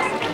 Пап,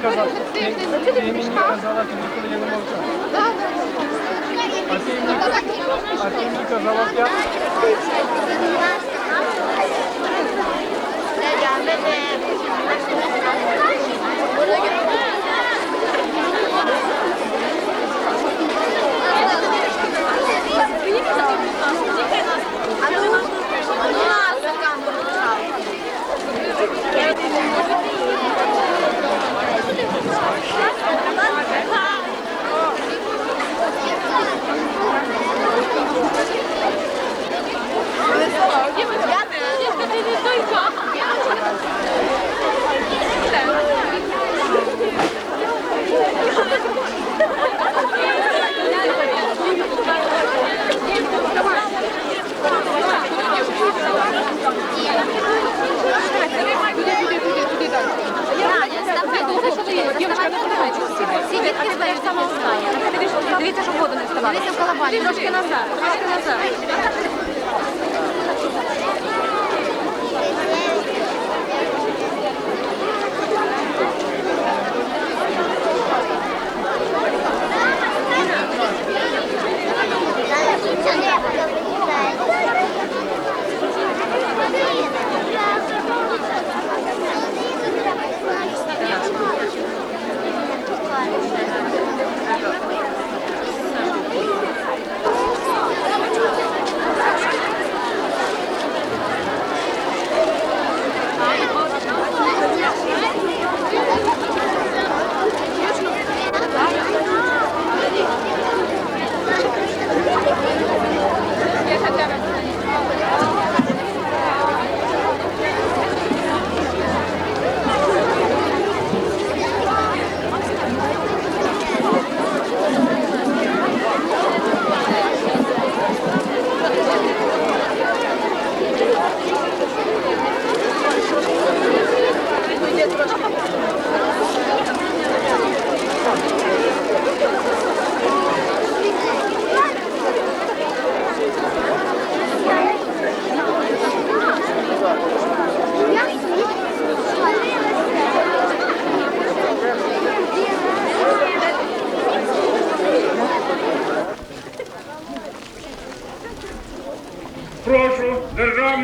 Anlamı. Anlamı. Anlamı. Саме останнє. Дивіться, щоб воду не вставати. Дивіться в колобані. Трошки назад, трошки назад.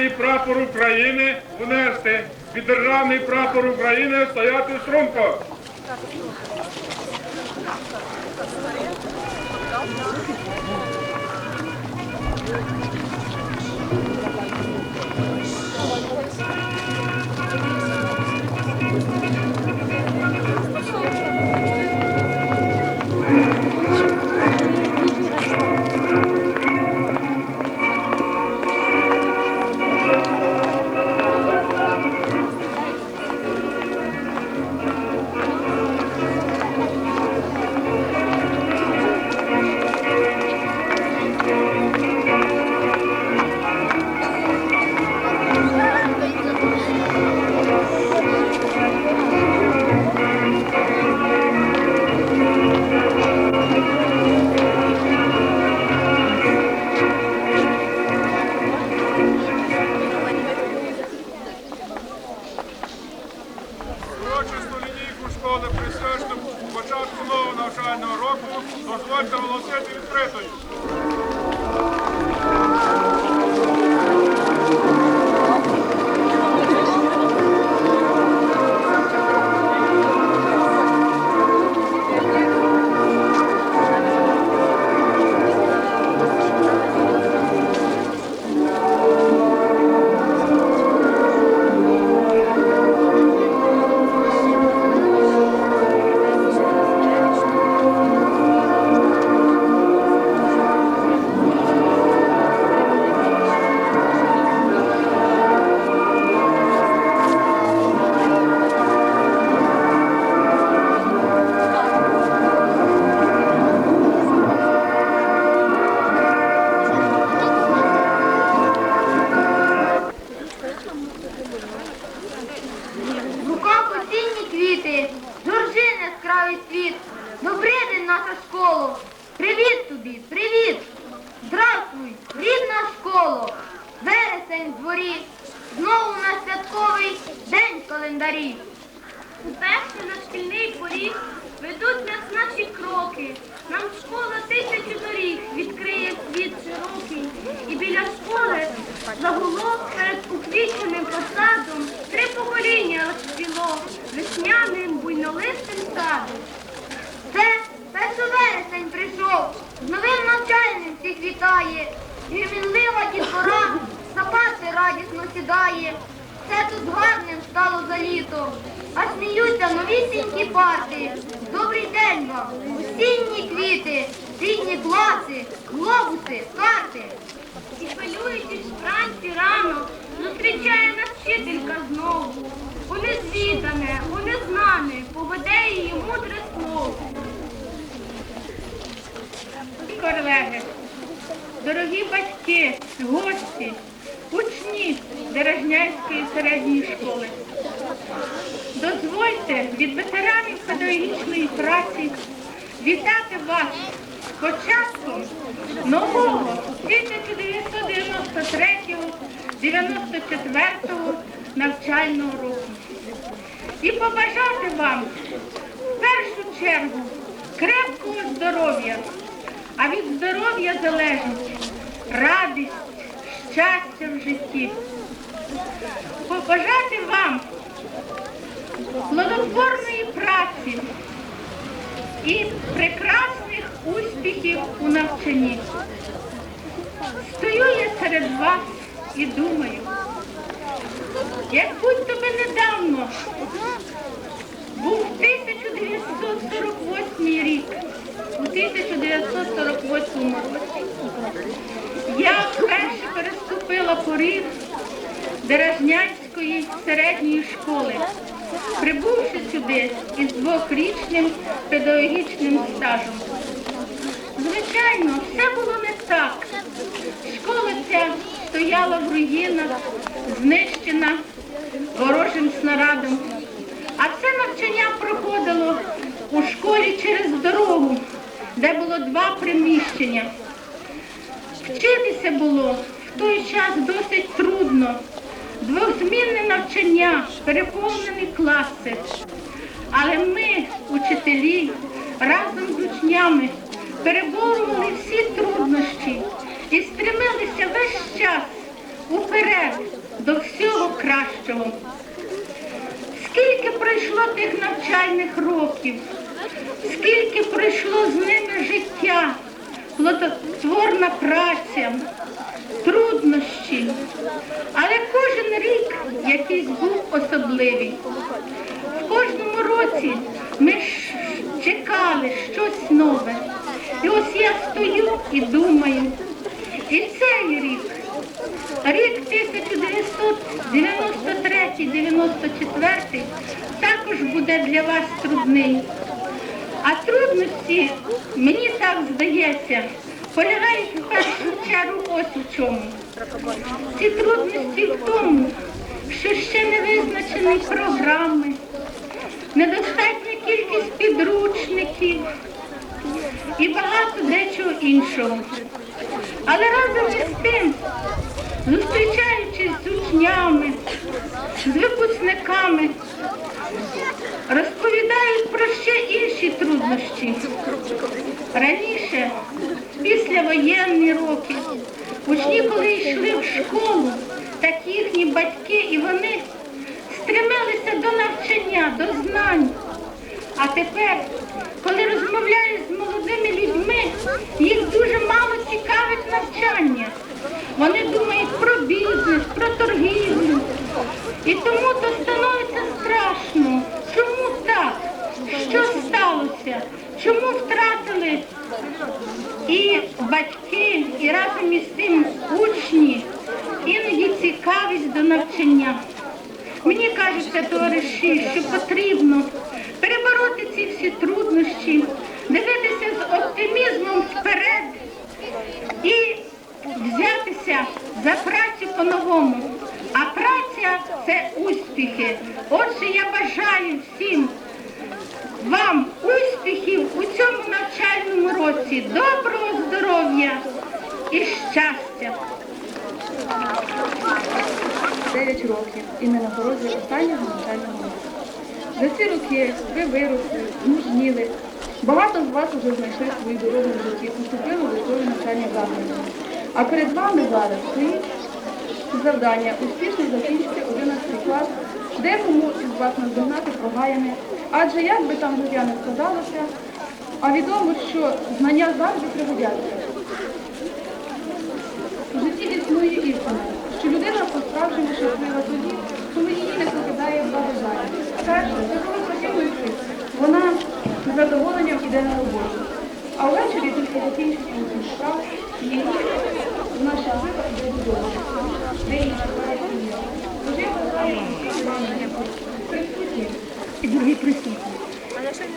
Державний прапор України внести. Під державний прапор України стояти струнко. Рідна загуло перед уквіченим посадом три покоління розцвіло весняним буйнолистим садом. Це перший вересень прийшов, з новим навчальним всіх вітає. Гімінлива дітвора запаси радісно сідає. Все тут гарним стало за літо, а сміються новісінькі парти. Добрий день вам, осінні квіти, рідні класи, глобуси, карти. І хвилюючись вранці рано, зустрічає нас вчителька знову. У незвідане, у незнане, поведе її мудре слово. колеги, дорогі батьки, гості, учні Дережняйської середньої школи. Дозвольте від ветеранів педагогічної праці вітати вас з початком нового 1993-94 навчального року. І побажати вам в першу чергу крепкого здоров'я, а від здоров'я залежить радість, щастя в житті. Побажати вам плодотворної праці і прекрасних успіхів у навчанні. Стою я серед вас і думаю, як будь-то би недавно був 1948 рік. У 1948 році я вперше переступила поріг Дережнянської середньої школи, прибувши сюди із двохрічним педагогічним стажем. Звичайно, все було не так. Школа ця стояла в руїнах, знищена ворожим снарядом. А все навчання проходило у школі через дорогу, де було два приміщення. Вчитися було в той час досить трудно. Двохзмінне навчання, переповнені класи. Але ми, учителі, разом з учнями переборювали всі труднощі і стремилися весь час уперед до всього кращого. Скільки пройшло тих навчальних років, скільки пройшло з ними життя, плодотворна праця, труднощі. Але кожен рік якийсь був особливий. В кожному році ми чекали щось нове. І ось я стою і думаю, і цей рік, рік 1993-94 також буде для вас трудний. А трудності, мені так здається, полягають в першу чергу ось у чому. Ці трудності в тому, що ще не визначені програми, недостатня кількість підручників і багато дечого іншого. Але разом із тим, зустрічаючись з учнями, з випускниками, розповідають про ще інші труднощі. Раніше, після воєнні роки, учні, коли йшли в школу, так їхні батьки і вони стремилися до навчання, до знань. А тепер, коли розмовляють з молодими людьми, їх дуже мало цікавить навчання. Вони думають про бізнес, про торгівлю. І тому то становиться страшно. Чому так? Що сталося? Чому втратили і батьки, і разом із тим учні іноді цікавість до навчання? Мені кажеться, товариші, що потрібно перебороти ці всі труднощі, оптимізмом вперед і взятися за працю по-новому. А праця це успіхи. Отже, я бажаю всім вам успіхів у цьому навчальному році, доброго здоров'я і щастя. 9 років і ми на порозі останнього навчального року. За ці роки ви виросли, мужніли. Багато з вас вже знайшли свою дорогу в житті, поступили в військові навчальні заклади. А перед вами зараз стоїть завдання успішно закінчити 11 клас, декому із вас наздогнати прогаяне. Адже як би там життя не складалося, а відомо, що знання завжди пригодяться. В житті існує істина, що людина по-справжньому щаслива тоді, коли її не покидає бажання. Перше, це коли вона з задоволенням іде на роботу. А ввечері тільки усіх справ, її вона щаслива йде додому, де її чекає сім'я. Тож я бажаю присутні і дорогі присутні.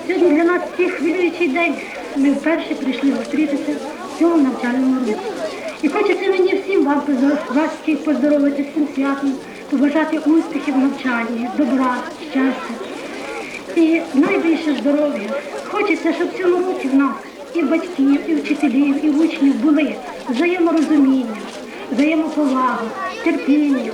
Сьогодні для нас такий хвилюючий день. Ми вперше прийшли зустрітися в цьому навчальному році. І хочеться мені всім вам вас всіх поздоровити цим святом, побажати успіхів в навчанні, добра, щастя і найбільше здоров'я. Хочеться, щоб в цьому в нас і батьків, і вчителів, і учнів були взаєморозуміння, взаємоповага, терпіння.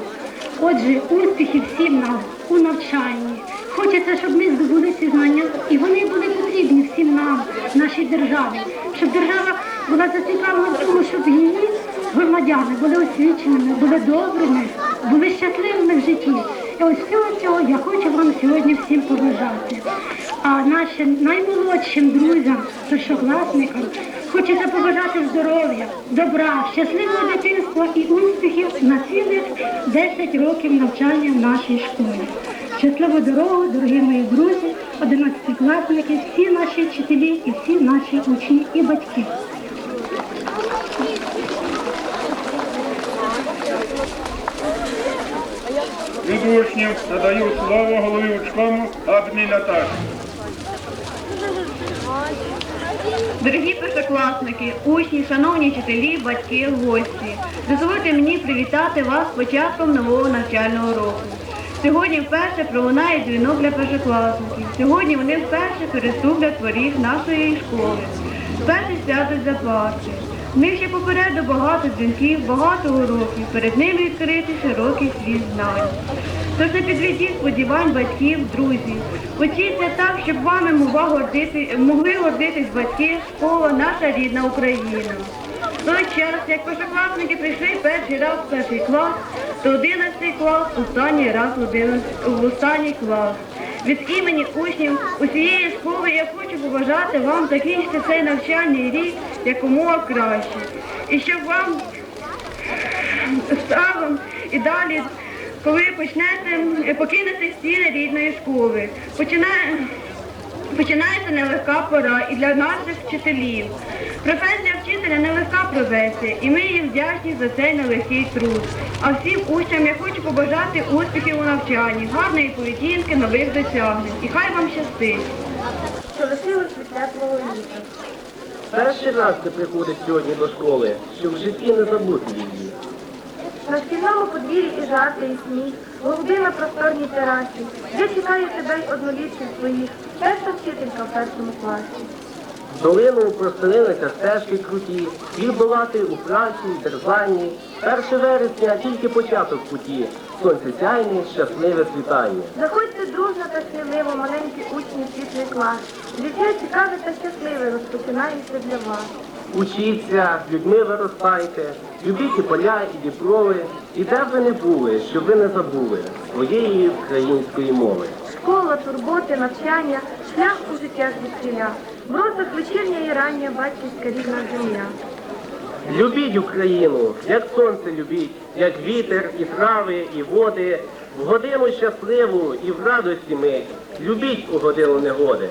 Отже, успіхів всім нам у навчанні. Хочеться, щоб ми здобули ці знання, і вони були потрібні всім нам, нашій державі, щоб держава була зацікавлена в тому, щоб її громадяни були освіченими, були добрими, були щасливими в житті. Ось всього цього я хочу вам сьогодні всім побажати. А нашим наймолодшим друзям, першокласникам, хочеться побажати здоров'я, добра, щасливого дитинства і успіхів на цілих 10 років навчання в нашій школі. Щасливу дорогу, дорогі мої друзі, 11-класники, всі наші вчителі і всі наші учні і батьки. Учнів надаю слово голові учкому Абні. Дорогі першокласники, учні, шановні вчителі, батьки, гості, дозвольте мені привітати вас початком нового навчального року. Сьогодні вперше пролунає дзвінок для першокласників. Сьогодні вони вперше переступлять поріг нашої школи. Вперше сядуть за парти. Них ще попереду багато дзвінків, багато уроків. Перед ними відкритий широкий світ знань. Тож не підведіть сподівань батьків, друзів. Учіться так, щоб вами могли гордитись батьки, школа, наша рідна Україна. В той час, як першокласники прийшли перший раз в перший клас, то 11 клас останній раз в останній клас. Від імені учнів усієї школи я хочу побажати вам закінчити цей навчальний рік якомога краще. І щоб вам ставом і далі, коли почнете покинути стіни рідної школи. Починає, починається нелегка пора і для наших вчителів. Професія вчителя нелегка професія, і ми їм вдячні за цей нелегкий труд. А всім учням я хочу побажати успіхів у навчанні, гарної поведінки, нових досягнень. І хай вам щастить. Перший раз ти приходиш сьогодні до школи, щоб в житті не забути її. На шкільному подвір'ї і жарти, і сміх, голуби на просторній терасі. Я чекаю тебе й однолітків своїх, перша вчителька в першому класі. Долину простелилися стежки круті, відбувати у праці, дерзанні. Перше вересня тільки початок путі, сонце сяйне, щасливе світання. Заходьте дружно та сміливо, маленькі учні світлий клас. Життя цікаве та щасливе розпочинається для вас. Учіться, людьми виростайте, любіть і поля, і діброви, і де б ви не були, щоб ви не забули своєї української мови. Школа, турботи, навчання, шлях у життя звідкиля. В росах вечірня і рання батьківська рідна земля. Любіть Україну, як сонце любіть, як вітер, і трави, і води, в годину щасливу і в радості ми. Любіть у годину негоди.